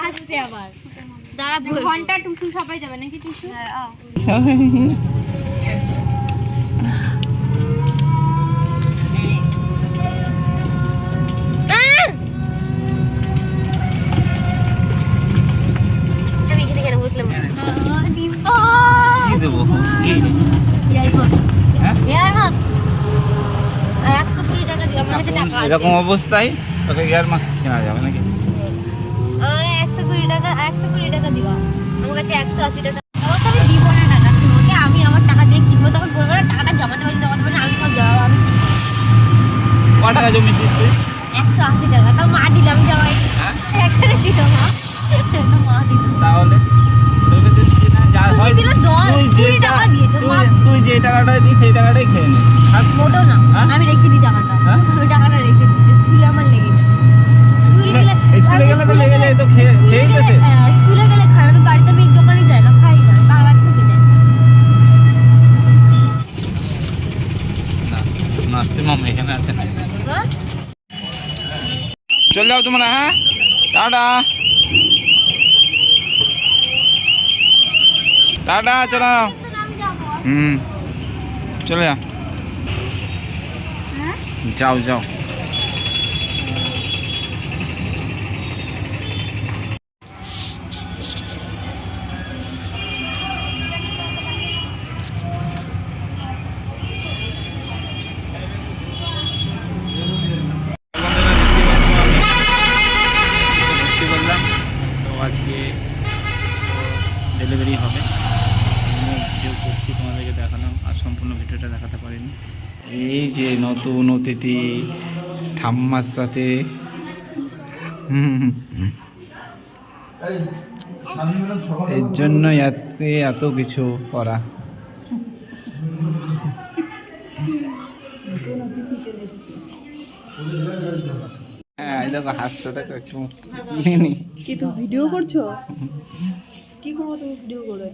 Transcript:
আসছে আবার। দাঁড়া ঘণ্টা টুসু সবাই যাবে নাকি টুসু হ্যাঁ এরকম অবস্থায় তোকে ইয়ার মাস্ক কেনা যাবে নাকি? একশো কুড়ি টাকা একশো কুড়ি টাকা দিবা। আমার কাছে একশো আশি টাকা। আমি দিব না টাকা। তোমাকে আমি আমার টাকা দিয়ে কিনবো তখন বলব না টাকাটা জমাতে পারি জমাতে পারি আমি সব জমাবো আমি ক টাকা জমেছিস তুই? একশো আশি টাকা। তাও মা দিল আমি জমাই হ্যাঁ? এখানে দিল মা। মা দিল। তাহলে? চলে যাও তোমরা হ্যাঁ টাটা টাটা চলো আমি যাবো হুম চলে যাও হ্যাঁ? যাও যাও আজকে ডেলিভারি হবে। ভিডিও করছি তোমাদেরকে দেখালাম আর সম্পূর্ণ ভিডিওটা দেখাতে পারিনি। এই যে নতুন অতিথি ঠাম্মার সাথে। এর জন্য এত এত কিছু করা। হ্যাঁ এই দেখো হাসছে দেখো একটু কি তুমি ভিডিও করছ? কি করব তুমি ভিডিও করে।